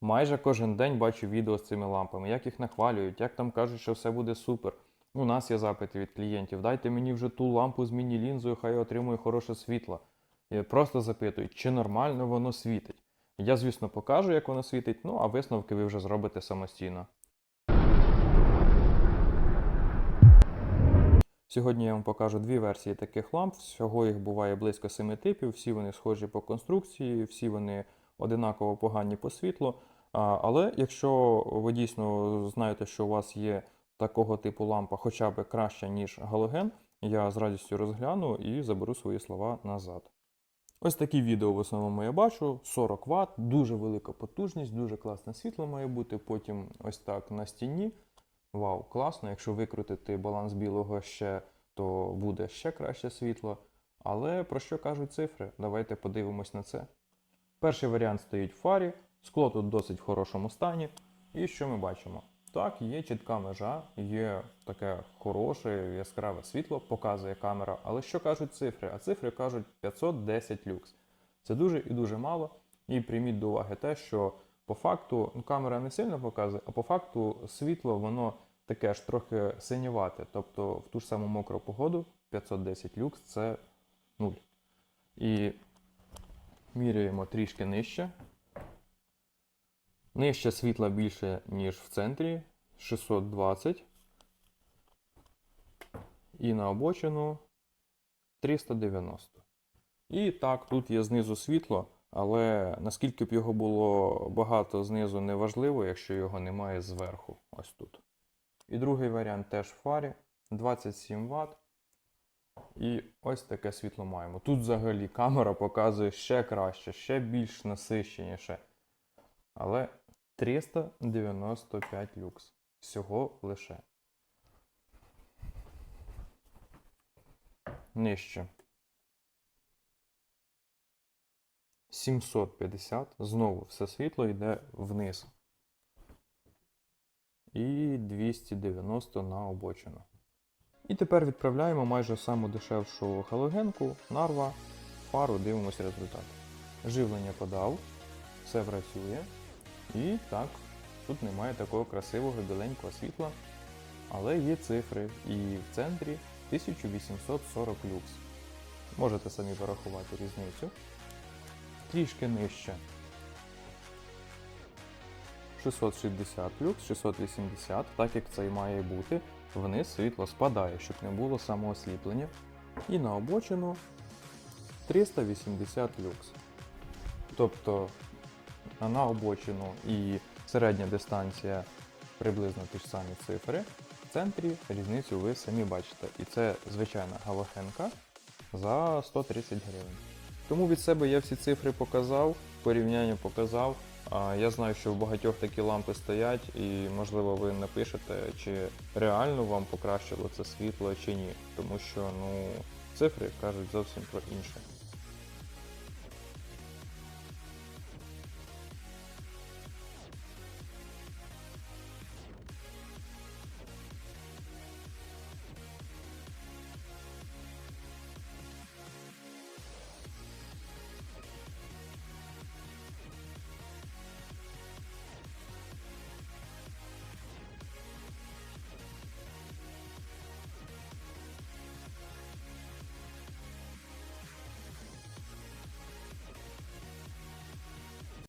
Майже кожен день бачу відео з цими лампами, як їх нахвалюють, як там кажуть, що все буде супер. У нас є запити від клієнтів. Дайте мені вже ту лампу з міні-лінзою, хай я отримую хороше світло. І просто запитують, чи нормально воно світить. Я, звісно, покажу, як воно світить, ну а висновки ви вже зробите самостійно. Сьогодні я вам покажу дві версії таких ламп. Всього їх буває близько семи типів, всі вони схожі по конструкції, всі вони одинаково погані по світлу. Але якщо ви дійсно знаєте, що у вас є такого типу лампа хоча б краща, ніж галоген, я з радістю розгляну і заберу свої слова назад. Ось такі відео в основному я бачу: 40 Вт, дуже велика потужність, дуже класне світло має бути. Потім ось так на стіні. Вау, класно. Якщо викрутити баланс білого ще, то буде ще краще світло. Але про що кажуть цифри? Давайте подивимось на це. Перший варіант стоїть в фарі, скло тут досить в хорошому стані. І що ми бачимо? Так, є чітка межа, є таке хороше яскраве світло, показує камера. Але що кажуть цифри? А цифри кажуть 510 люкс. Це дуже і дуже мало. І прийміть до уваги те, що по факту ну, камера не сильно показує, а по факту світло воно таке ж трохи синювате. Тобто в ту ж саму мокру погоду 510 люкс це 0. І міряємо трішки нижче. Нижче світла більше, ніж в центрі 620. І на обочину 390. І так, тут є знизу світло, але наскільки б його було багато знизу неважливо, якщо його немає зверху. Ось тут. І другий варіант теж в фарі 27 Вт. І ось таке світло маємо. Тут взагалі камера показує ще краще, ще більш насищеніше. Але 395 люкс. Всього лише. Нижче. 750. Знову все світло йде вниз. І 290 на обочину. І тепер відправляємо майже саму дешевшу галогенку, нарва, фару, дивимося результат. Живлення подав, все працює. І так, тут немає такого красивого біленького світла, але є цифри. І в центрі 1840 люкс. Можете самі порахувати різницю. Трішки нижче. 660 люкс, 680, так як це і має бути. Вниз світло спадає, щоб не було самоосліплення. І на обочину 380 люкс. Тобто на обочину і середня дистанція приблизно ті ж самі цифри. В центрі різницю ви самі бачите. І це звичайна галогенка за 130 гривень. Тому від себе я всі цифри показав, порівняння показав. Я знаю, що в багатьох такі лампи стоять, і можливо ви напишете, чи реально вам покращило це світло чи ні. Тому що ну, цифри кажуть зовсім про інше.